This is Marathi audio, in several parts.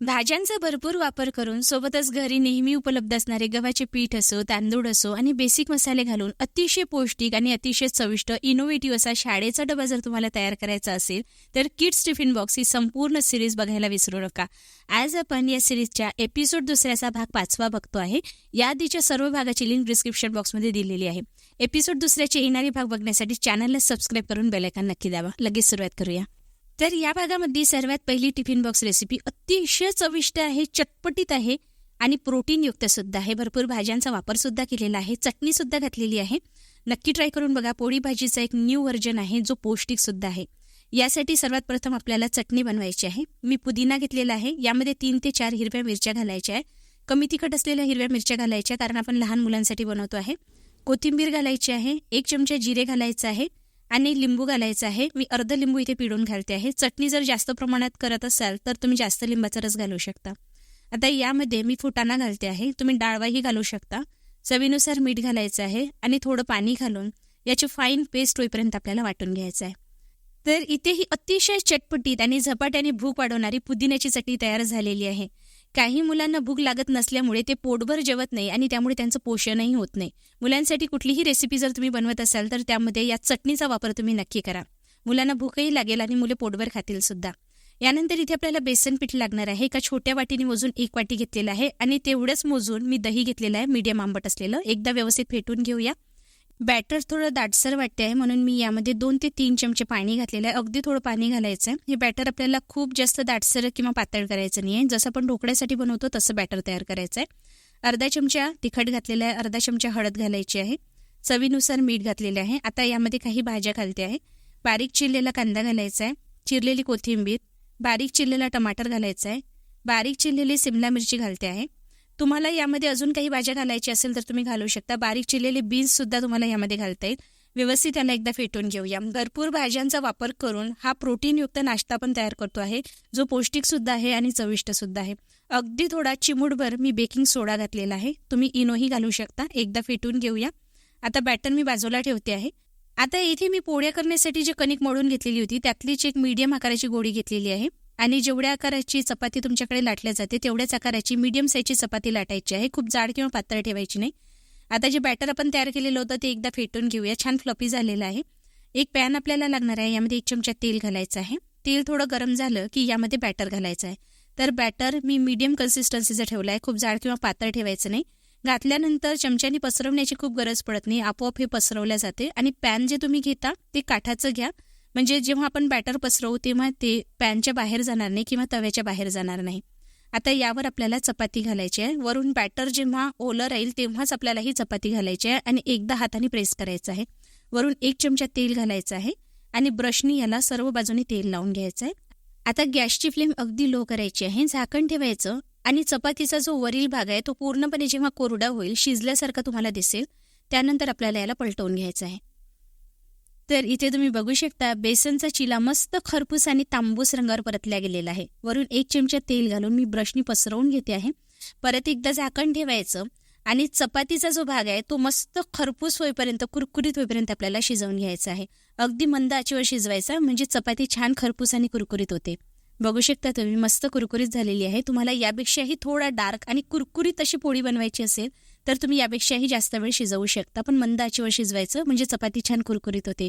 भाज्यांचा भरपूर वापर करून सोबतच घरी नेहमी उपलब्ध असणारे गव्हाचे पीठ असो तांदूळ असो आणि बेसिक मसाले घालून अतिशय पौष्टिक आणि अतिशय चविष्ट इनोव्हेटिव्ह असा शाळेचा डबा जर तुम्हाला तयार करायचा असेल तर किड्स टिफिन बॉक्स ही संपूर्ण सिरीज बघायला विसरू नका. आज आपण या सिरीजच्या एपिसोड दुसऱ्याचा भाग पाचवा बघतो आहे. या आधीच्या सर्व भागाची लिंक डिस्क्रिप्शन बॉक्समध्ये दिलेली आहे. एपिसोड दुसऱ्याचे येणारे भाग बघण्यासाठी चॅनलला सबस्क्राईब करून बेलायकन नक्की द्यावा लगेच सुरुवात करूया. तर या भागामध्ये सर्वात पहिली टिफिन बॉक्स रेसिपी अतिशय चविष्ट आहे चटपटीत आहे आणि प्रोटीनयुक्त सुद्धा आहे. भरपूर भाज्यांचा वापर सुद्धा केलेला आहे चटणी सुद्धा घातलेली आहे. नक्की ट्राय करून बघा पोळी भाजीचा एक न्यू व्हर्जन आहे जो पौष्टिक सुद्धा आहे. यासाठी सर्वात प्रथम आपल्याला चटणी बनवायची आहे. मी पुदिना घेतलेला आहे यामध्ये तीन ते चार हिरव्या मिरच्या घालायच्या आहे. कमी तिखट असलेल्या हिरव्या मिरच्या घालायच्या कारण आपण लहान मुलांसाठी बनवतो आहे. कोथिंबीर घालायची आहे एक चमचा जिरे घालायचं आहे. आणि लिंबू घालायचा आहे. मी अर्ध लिंबू इथे पिळून घालते आहे. चटणी जर जास्त प्रमाणात करत असाल तर तुम्ही जास्त लिंबाचा रस घालू शकता. आता यामध्ये मी फुटाणा घालते आहे. तुम्ही डाळवाही घालू शकता. चवीनुसार मीठ घालायचं आहे आणि थोडं पाणी घालून याची फाईन पेस्ट होईपर्यंत आपल्याला वाटून घ्यायचं आहे. तर इथे ही अतिशय चटपटीत आणि झपाट्याने भूक वाढवणारी पुदिन्याची चटणी तयार झालेली आहे. काही मुलांना भूक लागत नसल्यामुळे ते पोटभर जेवत नाही आणि त्यामुळे त्यांचं पोषणही होत नाही. मुलांसाठी कुठलीही रेसिपी जर तुम्ही बनवत असाल तर त्यामध्ये या चटणीचा वापर तुम्ही नक्की करा. मुलांना भूकही लागेल आणि मुले पोटभर खातील सुद्धा. यानंतर इथे आपल्याला बेसन पीठ लागणार आहे. एका छोट्या वाटीने मोजून एक वाटी घेतलेला आहे आणि तेवढंच मोजून मी दही घेतलेलं आहे. मीडियम आंबट असलेलं. एकदा व्यवस्थित फेटून घेऊया. बॅटर थोडं दाटसर वाटते आहे म्हणून मी यामध्ये दोन ते तीन चमचे पाणी घातलेलं आहे. अगदी थोडं पाणी घालायचं आहे. हे बॅटर आपल्याला खूप जास्त दाटसर किंवा पातळ करायचं नाही आहे. जसं आपण ढोकळ्यासाठी बनवतो तसं बॅटर तयार करायचं आहे. अर्धा चमचा तिखट घातलेला आहे. अर्धा चमचा हळद घालायची आहे. चवीनुसार मीठ घातलेले आहे. आता यामध्ये काही भाज्या घालते आहे. बारीक चिरलेला कांदा घालायचा आहे. चिरलेली कोथिंबीर. बारीक चिरलेला टमाटर घालायचा आहे. बारीक चिरलेली सिमला मिरची घालते आहे. तुम्हाला यामध्ये अजून काही भाज्या घालायची असेल तर तुम्ही घालू शकता. बारीक चिरलेले बीन्स सुद्धा तुम्हाला यामध्ये घालता येईल. व्यवस्थित त्यांना एकदा फेटून घेऊया. भरपूर भाज्यांचा वापर करून हा प्रोटीनयुक्त नाश्ता पण तयार करतो आहे जो पौष्टिक सुद्धा आहे आणि चविष्ट सुद्धा आहे. अगदी थोडा चिमूटभर मी बेकिंग सोडा घातलेला आहे. तुम्ही इनोही घालू शकता. एकदा फेटून घेऊया. आता बॅटर मी बाजूला ठेवते आहे. आता इथे मी पोळ्या करण्यासाठी जे कणिक मळून घेतलेली होती त्यातलीच एक मीडियम आकाराची गोळी घेतलेली आहे. आणि जेवढ्या आकाराची चपाती तुमच्याकडे लाटल्या जाते तेवढ्याच आकाराची मीडियम साईजची चपाती लाटायची आहे. खूप जाड किंवा पातळ ठेवायची नाही. आता जे बॅटर आपण तयार केलेलं होतं ते एकदा फेटून घेऊया. छान फ्लपी झालेलं आहे. एक पॅन आपल्याला लागणार आहे. यामध्ये एक चमचा तेल घालायचं आहे. तेल थोडं गरम झालं की यामध्ये बॅटर घालायचं आहे. तर बॅटर मी मीडियम कन्सिस्टन्सीचं ठेवलं आहे. खूप जाड किंवा पातळ ठेवायचं नाही. घातल्यानंतर चमच्याने पसरवण्याची खूप गरज पडत नाही. आपोआप हे पसरवल्या जाते. आणि पॅन जे तुम्ही घेता ते काठाचं घ्या. म्हणजे जेव्हा आपण बॅटर पसरवू तेव्हा ते पॅनच्या बाहेर जाणार नाही किंवा तव्याच्या बाहेर जाणार नाही. आता यावर आपल्याला चपाती घालायची आहे. वरून बॅटर जेव्हा ओलं राहील तेव्हाच आपल्याला ही चपाती घालायची आहे आणि एकदा हाताने प्रेस करायचं आहे. वरून एक चमचा तेल घालायचं आहे आणि ब्रशनी याला सर्व बाजूने तेल लावून घ्यायचं आहे. आता गॅसची फ्लेम अगदी लो करायची आहे. झाकण ठेवायचं आणि चपातीचा जो वरील भाग आहे तो पूर्णपणे जेव्हा कोरडा होईल शिजल्यासारखा तुम्हाला दिसेल त्यानंतर आपल्याला याला पलटवून घ्यायचं आहे. तर इथे तुम्ही बघू शकता बेसनचा चिला मस्त खरपूस आणि तांबूस रंगावर परतल्या गेलेला आहे. वरून एक चमचा तेल घालून मी ब्रशनी पसरवून घेते आहे. परत एकदा झाकण ठेवायचं आणि चपातीचा जो भाग आहे तो मस्त खरपूस होईपर्यंत कुरकुरीत होईपर्यंत आपल्याला शिजवून घ्यायचा आहे. अगदी मंद आचेवर शिजवायचा म्हणजे चपाती छान खरपूस आणि कुरकुरीत होते. बघू शकता तुम्ही मस्त कुरकुरीत झालेली आहे. तुम्हाला यापेक्षाही थोडा डार्क आणि कुरकुरीत अशी पोळी बनवायची असेल तर तुम्ही यापेक्षाही जास्त वेळ शिजवू शकता. पण मंद आचीवर शिजवायचं म्हणजे चपाती छान कुरकुरीत होते.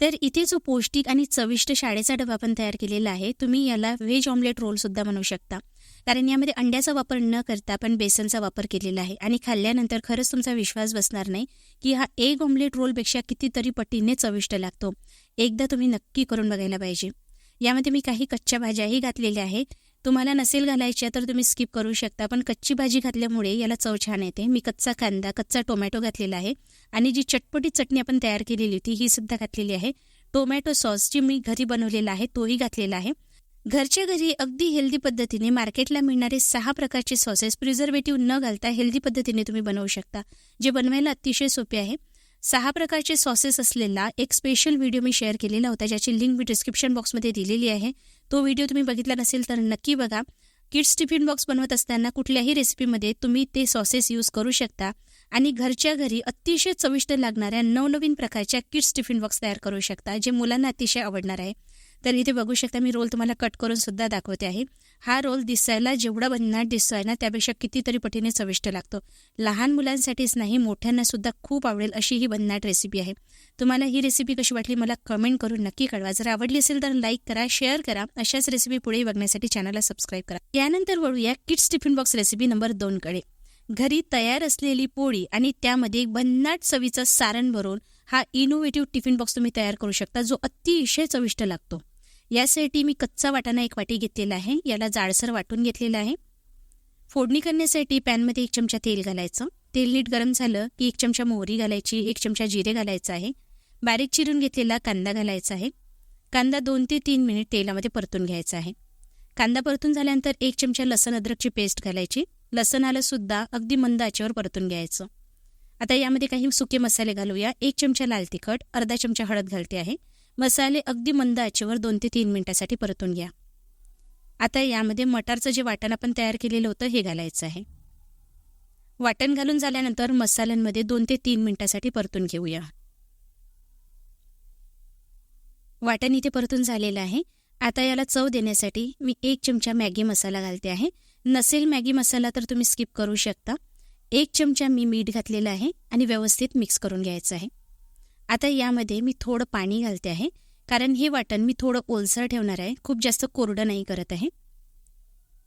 तर इथे जो पौष्टिक आणि चविष्ट शाळेचा डबा आपण तयार केलेला आहे तुम्ही याला व्हेज ऑमलेट रोल सुद्धा बनवू शकता. कारण यामध्ये अंड्याचा वापर न करता आपण बेसनचा वापर केलेला आहे. आणि खाल्ल्यानंतर खरंच तुमचा विश्वास बसणार नाही की हा एग ऑमलेट रोलपेक्षा कितीतरी पटीने चविष्ट लागतो. एकदा तुम्ही नक्की करून बघायला पाहिजे. यामध्ये मी काही कच्च्या भाज्याही घातलेल्या आहेत. तुम्हाला नसेल घालायच्या तर तुम्ही स्किप करू शकता पण कच्ची भाजी घातल्यामुळे याला चव छान येते. मी कच्चा कांदा कच्चा टोमॅटो घातलेला आहे आणि जी चटपटी चटणी आपण तयार केलेली होती ही सुद्धा घातलेली आहे. टोमॅटो सॉस जी मी घरी बनवलेला आहे तोही घातलेला आहे. घरच्या घरी अगदी हेल्दी पद्धतीने मार्केटला मिळणारे सहा प्रकारचे सॉसेस प्रिझर्वेटिव्ह न घालता हेल्दी पद्धतीने तुम्ही बनवू शकता जे बनवायला अतिशय सोपे आहे. सहा प्रकारचे सॉसेस असलेला एक स्पेशल व्हिडिओ मी शेअर केलेला होता ज्याची लिंक मी डिस्क्रिप्शन बॉक्समध्ये दिलेली आहे. तो व्हिडिओ तुम्ही बघितला नसेल तर नक्की बघा. किड्स टिफिन बॉक्स बनवत असताना कुठल्याही रेसिपीमध्ये तुम्ही ते सॉसेस यूज करू शकता. आणि घरच्या घरी अतिशय चविष्ट लागणाऱ्या नवनवीन प्रकारच्या किड्स टिफिन बॉक्स तयार करू शकता जे मुलांना अतिशय आवडणार आहे. तर इथे बघू शकता मी रोल तुम्हाला कट करून सुद्धा दाखवते आहे. हा रोल दिसायला जेवढा भन्नाट दिसतोय ना त्यापेक्षा कितीतरी पटीने चविष्ट लागतो. लहान मुलांसाठीच नाही मोठ्यांना सुद्धा खूप आवडेल अशी ही भन्नाट रेसिपी आहे. तुम्हाला ही रेसिपी कशी वाटली मला कमेंट करून नक्की कळवा. जर आवडली असेल तर लाईक करा शेअर करा. अशाच रेसिपी पुढे बघण्यासाठी चॅनलला सबस्क्राईब करा. यानंतर वळूया kids tiffin box recipe number दोनकडे घरी तयार असलेली पोळी आणि त्यामध्ये एक भन्नाट चवीचं सारण भरून हा इनोव्हेटिव्ह टिफिन बॉक्स तुम्ही तयार करू शकता जो अतिशय चविष्ट लागतो. यासाठी मी कच्चा वाटाणा एक वाटी घेतलेला आहे याला जाडसर वाटून घेतलेला आहे. फोडणी करण्यासाठी पॅनमध्ये एक चमचा तेल घालायचं. तेल नीट गरम झालं की एक चमचा मोहरी घालायची एक चमचा जिरे घालायचं आहे. बारीक चिरून घेतलेला कांदा घालायचा आहे. कांदा दोन ते तीन मिनिट तेलामध्ये परतून घ्यायचा आहे. कांदा परतून झाल्यानंतर एक चमचा लसण अद्रकची पेस्ट घालायची. लसणाला सुद्धा अगदी मंद आचेवर परतून घ्यायचं. आता यामध्ये काही सुके मसाले घालूया. एक चमचा लाल तिखट अर्धा चमचा हळद घालते आहे. मसाले अगदी मंद आचेवर दोन ते तीन मिनिटासाठी परतून घ्या. आता यामध्ये मटारचं जे वाटण आपण तयार केलेलं होतं हे घालायचं आहे. वाटण घालून झाल्यानंतर मसाल्यांमध्ये दोन ते तीन मिनिटासाठी परतून घेऊया. वाटण इथे परतून झालेलं आहे. आता याला चव देण्यासाठी मी एक चमचा मॅगी मसाला घालते आहे. नसेल मॅगी मसाला तर तुम्ही स्किप करू शकता. एक चमचा मी मीठ घातलेलं आहे आणि व्यवस्थित मिक्स करून घ्यायचं आहे. आता यामध्ये मी थोडं पाणी घालते आहे कारण हे वाटण मी थोडं ओलसर ठेवणार आहे खूप जास्त कोरडं नाही करत आहे.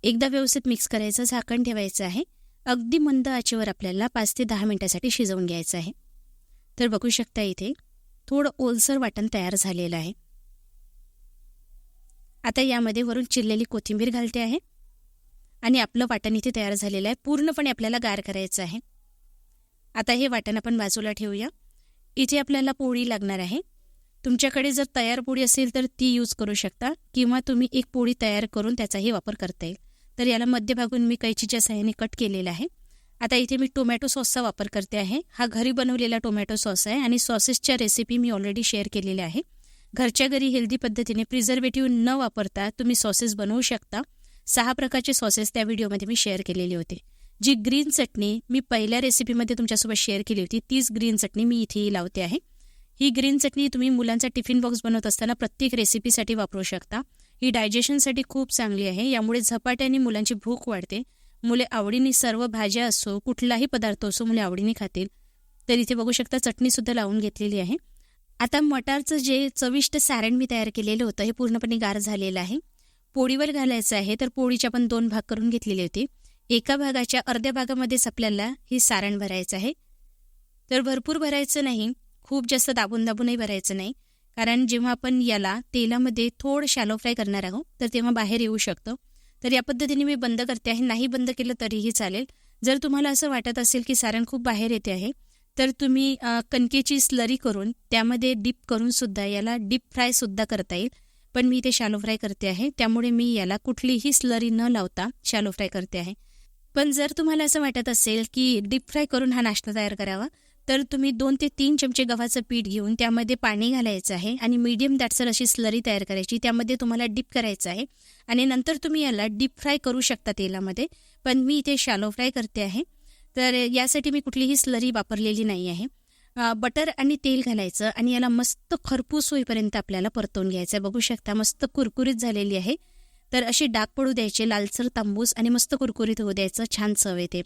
एकदा व्यवस्थित मिक्स करायचं झाकण ठेवायचं आहे. अगदी मंद आचेवर आपल्याला पाच ते दहा मिनिटासाठी शिजवून घ्यायचं आहे. तर बघू शकता इथे थोडं ओलसर वाटण तयार झालेलं आहे. आता यामध्ये वरून चिरलेली कोथिंबीर घालते आहे. आणि आपलं वाटण इथे तयार झालेलं आहे. पूर्णपणे आपल्याला गार करायचं आहे. आता हे वाटण आपण बाजूला ठेवूया. इथे आपल्याला पोळी लागणार आहे. तुमच्याकडे जर तयार पोळी असेल तर ती यूज करू शकता किंवा तुम्ही एक पोळी तयार करून त्याचाही वापर करता येईल. तर याला मध्यभागून मी कैचीच्या सहाय्याने कट केलेला आहे. आता इथे मी टोमॅटो सॉसचा वापर करते आहे. हा घरी बनवलेला टोमॅटो सॉस आहे आणि सॉसेसच्या रेसिपी मी ऑलरेडी शेअर केलेल्या आहे. घरच्या घरी हेल्दी पद्धतीने प्रिझर्वेटिव्ह न वापरता तुम्ही सॉसेस बनवू शकता. सहा प्रकारचे सॉसेस त्या व्हिडिओमध्ये मी शेअर केलेले होते. जी ग्रीन चटणी मी पहिल्या रेसिपीमध्ये तुमच्यासोबत शेअर केली होती तीच ग्रीन चटणी मी इथेही लावते आहे. ही ग्रीन चटणी तुम्ही मुलांचा टिफिन बॉक्स बनवत असताना प्रत्येक रेसिपीसाठी वापरू शकता. ही डायजेशनसाठी खूप चांगली आहे यामुळे झपाट्याने मुलांची भूक वाढते. मुले आवडीने सर्व भाज्या असो कुठलाही पदार्थ असो मुले आवडीने खातील. तर इथे बघू शकता चटणीसुद्धा लावून घेतलेली आहे. आता मटारचं जे चविष्ट सारण मी तयार केलेलं होतं हे पूर्णपणे गार झालेलं आहे. पोळीवर घालायचं आहे तर पोळीचे आपण दोन भाग करून घेतलेले होते. एका भागाच्या अर्ध्या भागामध्येच आपल्याला हे सारण भरायचं आहे. तर भरपूर भरायचं नाही खूप जास्त दाबून दाबूनही भरायचं नाही कारण जेव्हा आपण याला तेलामध्ये थोडं शॅलो फ्राय करणार आहोत तर तेव्हा बाहेर येऊ शकतो. तर या पद्धतीने मी बंद करते आहे. नाही बंद केलं तरीही चालेल. जर तुम्हाला असं वाटत असेल की सारण खूप बाहेर येते आहे तर तुम्ही कणकेची स्लरी करून त्यामध्ये डीप करून सुद्धा याला डीप फ्राय सुद्धा करता येईल. पण मी इथे शालो फ्राय करते आहे. त्यामुळे मी याला कुठलीही स्लरी न लावता शालो फ्राय करते आहे. पण जर तुम्हाला असं वाटत असेल की डीप फ्राय करून हा नाश्ता तयार करावा तर तुम्ही दोन ते तीन चमचे गव्हाचं पीठ घेऊन त्यामध्ये पाणी घालायचं आहे आणि मीडियम दाटसर अशी स्लरी तयार करायची. त्यामध्ये तुम्हाला डीप करायचं आहे आणि नंतर तुम्ही याला डीप फ्राय करू शकता तेलामध्ये. पण मी इथे शालो फ्राय करते आहे. तर यासाठी मी कुठलीही स्लरी वापरलेली नाही आहे. बटर आणि तेल घालायचं आणि याला मस्त खरपूस होईपर्यंत आपल्याला परतवून घ्यायचं बघू शकता मस्त कुरकुरीत झालेली आहे. तर अशी डाग पडू द्यायचे लालसर तांबूस आणि मस्त कुरकुरीत होऊ द्यायचं छान चव येते.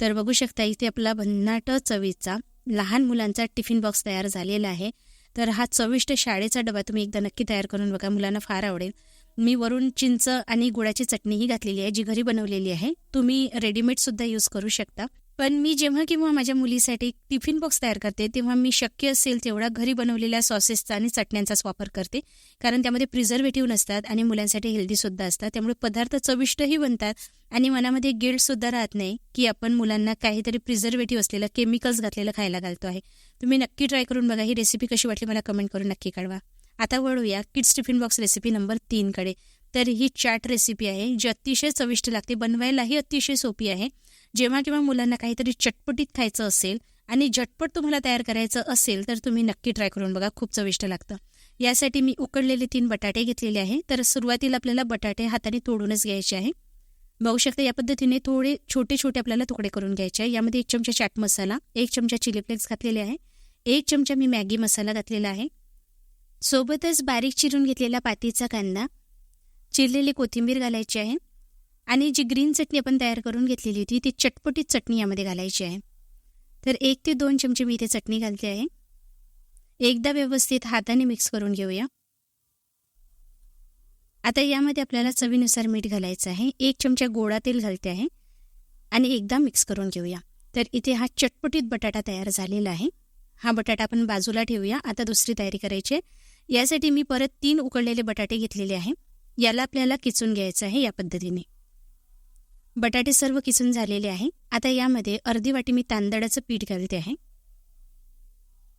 तर बघू शकता इथे आपला भन्नाट चवीचा लहान मुलांचा टिफिन बॉक्स तयार झालेला आहे. तर हा चविष्ट शाळेचा डबा तुम्ही एकदा नक्की तयार करून बघा मुलांना फार आवडेल. मी वरून चिंच आणि गुळाची चटणीही घातलेली आहे जी घरी बनवलेली आहे. तुम्ही रेडीमेडसुद्धा यूज करू शकता. पण मी जेव्हा किंवा माझ्या मुलीसाठी टिफिन बॉक्स तयार करते तेव्हा मी शक्य असेल तेवढा घरी बनवलेल्या सॉसेसचा आणि चटण्यांचाच वापर करते. कारण त्यामध्ये प्रिझर्वेटिव्ह नसतात आणि मुलांसाठी हेल्दीसुद्धा असतात. त्यामुळे पदार्थ चविष्टही बनतात आणि मनामध्ये गिल्टसुद्धा राहत नाही की आपण मुलांना काहीतरी प्रिझर्वेटिव्ह असलेलं केमिकल्स घातलेलं खायला घालतो आहे. तुम्ही नक्की ट्राय करून बघा. ही रेसिपी कशी वाटली मला कमेंट करून नक्की कळवा. आता वळूया kids tiffin box recipe number तीनकडे. तर ही चाट रेसिपी आहे जी अतिशय चविष्ट लागते. बनवायलाही अतिशय सोपी आहे. जेव्हा जेव्हा मुलांना काहीतरी चटपटीत खायचं असेल आणि झटपट तुम्हाला तयार करायचं असेल तर तुम्ही नक्की ट्राय करून बघा. खूप चविष्ट लागतं. यासाठी मी उकडलेले तीन बटाटे घेतलेले आहे. तर सुरुवातीला आपल्याला बटाटे हाताने तोडूनच घ्यायचे आहे. बघू शकता या पद्धतीने थोडे छोटे छोटे आपल्याला तुकडे करून घ्यायचे आहे. यामध्ये एक चमचा चाट मसाला एक चमचा चिली फ्लेक्स घातलेले आहे. एक चमचा मी मॅगी मसाला घातलेला आहे. सोबतच बारीक चिरून घेतलेला पातीचा कांदा चिरलेली कोथिंबीर घालायची आहे. आणि जी ग्रीन चटणी आपण तयार करून घेतलेली होती ती चटपटीत चटणी यामध्ये घालायची आहे. तर एक ते दोन चमचे मी इथे चटणी घालते आहे. एकदा व्यवस्थित हाताने मिक्स करून घेऊया. आता यामध्ये आपल्याला चवीनुसार मीठ घालायचं आहे. एक चमचा गोडा तेल घालते आहे आणि एकदा मिक्स करून घेऊया. तर इथे हा चटपटीत बटाटा तयार झालेला आहे. हा बटाटा आपण बाजूला ठेवूया. आता दुसरी तयारी करायची आहे. यासाठी मी परत तीन उकळलेले बटाटे घेतलेले आहे. याला आपल्याला किचून घ्यायचं आहे या पद्धतीने. बटाटे सर्व किसून झालेले आहे. आता यामध्ये अर्धी वाटी मी तांदळाचं पीठ घालते आहे.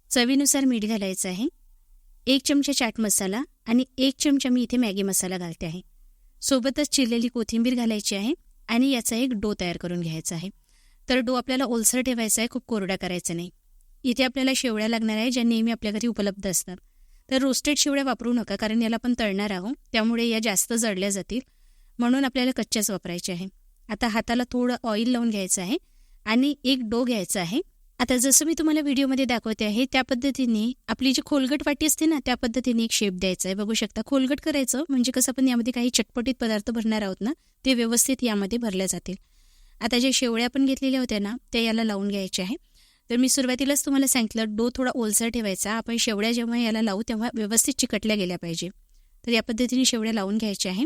चवीनुसार मीठ घालायचं आहे. एक चमचा चाट मसाला आणि एक चमचा मी इथे मॅगी मसाला घालते आहे. सोबतच चिरलेली कोथिंबीर घालायची आहे आणि याचा एक डो तयार करून घ्यायचा आहे. तर डो आपल्याला ओलसर ठेवायचा आहे खूप कोरडा करायचा नाही. इथे आपल्याला शेवड्या लागणार आहे ज्या नेहमी आपल्या घरी उपलब्ध असतात. तर रोस्टेड शेवड्या वापरू नका कारण याला आपण तळणार आहोत त्यामुळे या जास्त जळल्या जातील. म्हणून आपल्याला कच्च्याच वापरायचे आहे. आता हाताला थोडं ऑइल लावून घ्यायचं आहे आणि एक डो घ्यायचा आहे. आता जसं मी तुम्हाला व्हिडिओमध्ये दाखवते आहे त्या पद्धतीने आपली जी खोलगट वाटी असते ना त्या पद्धतीने एक शेप द्यायचा आहे. बघू शकता खोलगट करायचं म्हणजे कसं आपण यामध्ये काही चटपटीत पदार्थ भरणार आहोत ना ते व्यवस्थित यामध्ये भरल्या जातील. आता ज्या शेवळ्या आपण घेतलेल्या होत्या ना त्या याला लावून घ्यायच्या आहे. तर मी सुरुवातीलाच तुम्हाला सांगितलं डो थोडा ओलसर ठेवायचा. आपण शेवड्या जेव्हा याला लावू तेव्हा व्यवस्थित चिकटल्या गेल्या पाहिजे. तर या पद्धतीने शेवड्या लावून घ्यायच्या आहे.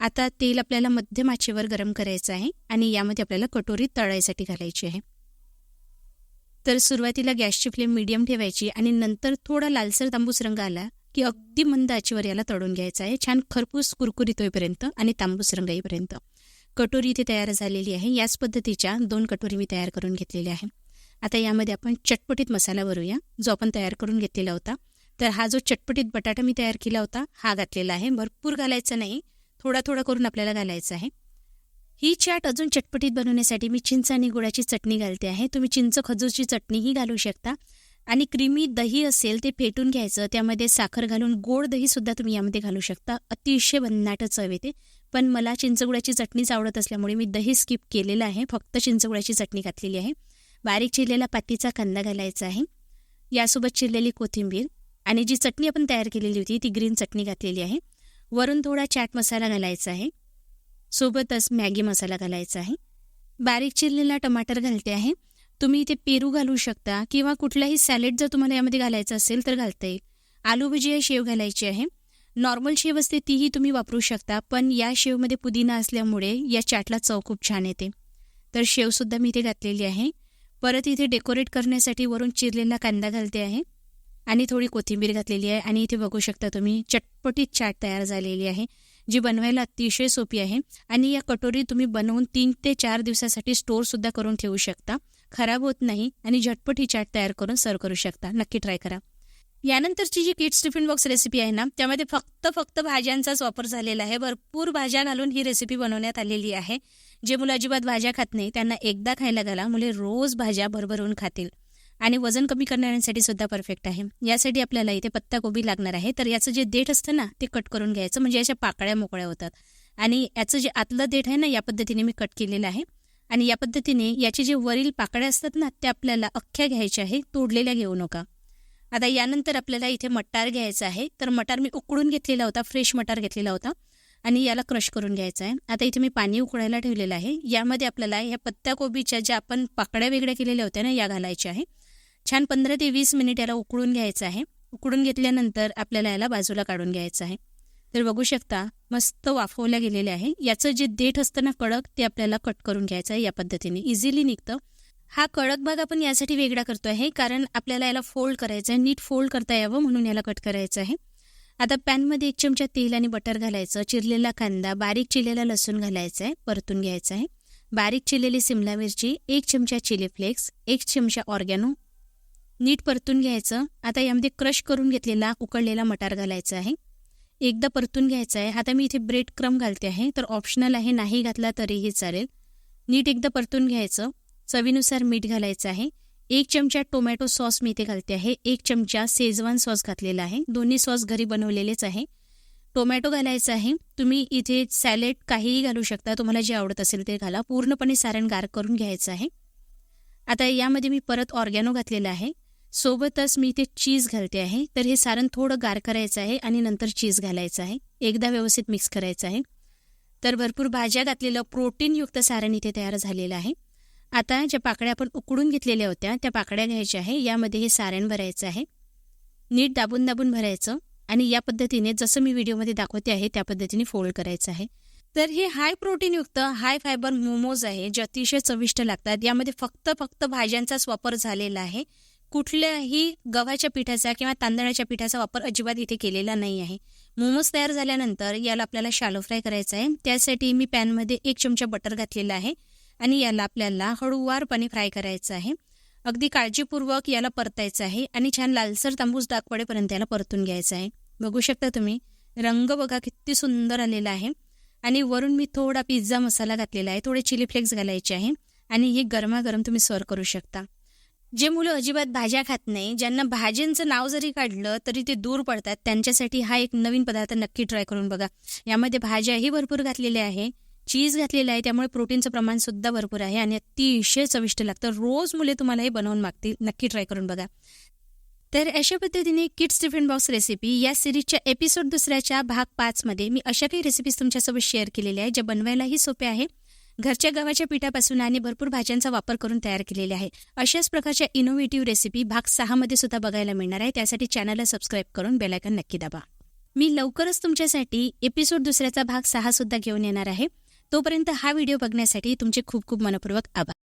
आता तेल आपल्याला मध्यम आचेवर गरम करायचं आहे आणि यामध्ये आपल्याला कटोरी तळायसाठी घालायची आहे. तर सुरुवातीला गॅसची फ्लेम मीडियम ठेवायची आणि नंतर थोडा लालसर तांबूस रंग आला की अगदी मंद आचेवर याला तळून घ्यायचा आहे. छान खरपूस कुरकुरीत होईपर्यंत आणि तांबूस रंग येईपर्यंत कटोरी इथे तयार झालेली आहे. याच पद्धतीच्या दोन कटोरी मी तयार करून घेतलेल्या आहे. आता यामध्ये आपण चटपटीत मसाला भरूया जो आपण तयार करून घेतलेला होता. तर हा जो चटपटीत बटाटा मी तयार केला होता हा घातलेला आहे. भरपूर घालायचा नाही. थोडा थोडा करून आपल्याला घालायचं आहे. ही चाट अजून चटपटीत बनवण्यासाठी मी चिंच आणि गुळाची चटणी घालते आहे. तुम्ही चिंच खजूरची चटणीही घालू शकता. आणि क्रीमी दही असेल ते फेटून घ्यायचं. त्यामध्ये साखर घालून गोड दहीसुद्धा तुम्ही यामध्ये घालू शकता. अतिशय भन्नाट चव येते. पण मला चिंचगुळाची चटणीच आवडत असल्यामुळे मी दही स्किप केलेलं आहे. फक्त चिंचगुळाची चटणी घातलेली आहे. बारीक चिरलेला पातीचा कांदा घालायचा आहे. यासोबत चिरलेली कोथिंबीर. आणि जी चटणी आपण तयार केलेली होती ती ग्रीन चटणी घातलेली आहे. वरून थोडा चाट मसाला घालायचा आहे. सोबतच मॅगी मसाला घालायचा आहे. बारीक चिरलेला टमाटर घालते आहे. तुम्ही इथे पेरू घालू शकता किंवा कुठलाही सॅलेड जर तुम्हाला यामध्ये घालायचं असेल तर घालता. येईल आलू भुजिया शेव घालायची आहे. नॉर्मल शेव असते तीही तुम्ही वापरू शकता पण या शेवमध्ये पुदिना असल्यामुळे या चाटला चव खूप छान येते. तर शेवसुद्धा मी इथे घातलेली आहे. परत इथे डेकोरेट करण्यासाठी वरून चिरलेला कांदा घालते आहे. आणि थोडी कोथिंबीर घातलेली आहे. आणि इथे बघू शकता तुम्ही चटपटीत चाट तयार झालेली आहे जी बनवायला अतिशय सोपी आहे. आणि या कटोरी तुम्ही बनवून तीन ते चार दिवसासाठी स्टोअरसुद्धा करून ठेवू शकता. खराब होत नाही आणि झटपट ही चाट तयार करून सर्व करू शकता. नक्की ट्राय करा. यानंतरची जी किड्स टिफिन बॉक्स रेसिपी आहे ना त्यामध्ये फक्त फक्त भाज्यांचाच वापर झालेला आहे. भरपूर भाज्या घालून ही रेसिपी बनवण्यात आलेली आहे. जे मुलं अजिबात भाज्या खात नाही त्यांना एकदा खायला घाला. मुले रोज भाज्या भरभरून खातील. आणि वजन कमी करण्यासाठी सुद्धा परफेक्ट आहे. यासाठी आपल्याला इथे पत्ताकोबी लागणार आहे. तर याचं जे देठ असतं ना ते कट करून घ्यायचं. म्हणजे याच्या पाकळ्या मोकळ्या होतात. आणि याचं जे आतलं देठ आहे ना या पद्धतीने मी कट केलेलं आहे. आणि या पद्धतीने याचे जे वरील पाकळ्या असतात ना त्या आपल्याला अख्ख्या घ्यायच्या आहे. तोडलेल्या घेऊ नका. आता यानंतर आपल्याला इथे मटार घ्यायचा आहे. तर मटार मी उकडून घेतलेला होता. फ्रेश मटार घेतलेला होता. आणि याला क्रश करून घ्यायचं आहे. आता इथे मी पाणी उकळायला ठेवलेलं आहे. यामध्ये आपल्याला ह्या पत्त्याकोबीच्या ज्या आपण पाकळ्या वेगळ्या केलेल्या होत्या ना या घालायच्या आहे. छान पंधरा ते वीस मिनिट याला उकळून घ्यायचं आहे. उकळून घेतल्यानंतर आपल्याला याला बाजूला काढून घ्यायचं आहे. तर बघू शकता मस्त वाफवल्या गेलेले आहे. याचं जे देठ असतं ना कडक ते आपल्याला कट करून घ्यायचं आहे या पद्धतीने. इझिली निघतं. हा कडक भाग आपण यासाठी वेगळा करतो आहे कारण आपल्याला याला फोल्ड करायचं आहे. नीट फोल्ड करता यावं म्हणून याला कट करायचं आहे. आता पॅनमध्ये एक चमचा तेल आणि बटर घालायचं. चिरलेला कांदा बारीक चिरलेला लसूण घालायचं आहे. परतून घ्यायचं आहे. बारीक चिरलेली सिमला मिरची एक चमचा चिली फ्लेक्स एक चमचा ऑर्गॅनो नीट परतून घ्यायचं. आता यामध्ये क्रश करून घेतलेला उकळलेला मटार घालायचा आहे. एकदा परतून घ्यायचं आहे. आता मी इथे ब्रेड क्रम घालते आहे. तर ऑप्शनल आहे नाही घातला तरीही चालेल. नीट एकदा परतून घ्यायचं. चवीनुसार मीठ घालायचं आहे. एक चमचा टोमॅटो सॉस मी इथे घालते आहे. एक चमचा सेजवान सॉस घातलेला आहे. दोन्ही सॉस घरी बनवलेलेच आहे. टोमॅटो घालायचं आहे. तुम्ही इथे सॅलेड काहीही घालू शकता. तुम्हाला जे आवडत असेल ते घाला. पूर्णपणे सारण गार करून घ्यायचं आहे. आता यामध्ये मी परत ऑर्गॅनो घातलेला आहे. सोबतच मी इथे चीज घालते आहे. तर हे सारण थोडं गार करायचं आहे आणि नंतर चीज घालायचं आहे. एकदा व्यवस्थित मिक्स करायचं आहे. तर भरपूर भाज्या घातलेलं प्रोटीनयुक्त सारण इथे तयार झालेलं आहे. आता ज्या पाकळ्या आपण उकडून घेतलेल्या होत्या त्या पाकळ्या घ्यायच्या आहे. यामध्ये हे सारण भरायचं आहे. नीट दाबून दाबून भरायचं आणि या पद्धतीने जसं मी व्हिडिओमध्ये दाखवते आहे त्या पद्धतीने फोल्ड करायचं आहे. तर हे हाय प्रोटीनयुक्त हाय फायबर मोमोज आहे जे अतिशय चविष्ट लागतात. यामध्ये फक्त फक्त भाज्यांचाच वापर झालेला आहे. कुठल्याही गव्हाच्या पिठाचा किंवा तांदळाच्या पिठाचा वापर अजिबात इथे केलेला नाही आहे. मोमोज तयार झाल्यानंतर याला आपल्याला शालो फ्राय करायचं आहे. त्यासाठी मी पॅनमध्ये एक चमचा बटर घातलेला आहे आणि याला आपल्याला हळूवारपणे फ्राय करायचं आहे. अगदी काळजीपूर्वक याला परतायचं आहे आणि छान लालसर तांबूस दाखवडेपर्यंत याला परतून घ्यायचं आहे. बघू शकता तुम्ही रंग बघा किती सुंदर आलेला आहे. आणि वरून मी थोडा पिझ्झा मसाला घातलेला आहे. थोडे चिली फ्लेक्स घालायचे आहे आणि हे गरमागरम तुम्ही सर्व करू शकता. जे मुलं अजिबात भाज्या खात नाही ज्यांना भाज्यांचं नाव जरी काढलं तरी ते दूर पडतात. त्यांच्यासाठी हा एक नवीन पदार्थ नक्की ट्राय करून बघा. यामध्ये भाज्याही भरपूर घातलेल्या आहे चीज घातलेलं आहे त्यामुळे प्रोटीनचं प्रमाण सुद्धा भरपूर आहे आणि अतिशय चविष्ट लागतं. रोज मुले तुम्हाला हे बनवून मागतील. नक्की ट्राय करून बघा. तर अशा पद्धतीने किड्स टिफिन बॉक्स रेसिपी या सिरीजच्या एपिसोड दुसऱ्याच्या भाग पाचमध्ये मी अशा काही रेसिपीज तुमच्यासोबत शेअर केलेल्या आहेत ज्या बनवायलाही सोप्या आहे घरच्या गव्हाच्या पिठापासून आणि भरपूर भाज्यांचा वापर करून तयार केलेले आहे. अशाच प्रकारच्या इनोव्हेटिव्ह रेसिपी भाग सहामध्ये सुद्धा बघायला मिळणार आहे. त्यासाठी चॅनलला सबस्क्राईब करून बेलायकन नक्की दाबा. मी लवकरच तुमच्यासाठी एपिसोड दुसऱ्याचा भाग सहा सुद्धा घेऊन येणार आहे. तोपर्यंत हा व्हिडिओ बघण्यासाठी तुमचे खूप खूप मनपूर्वक आभार.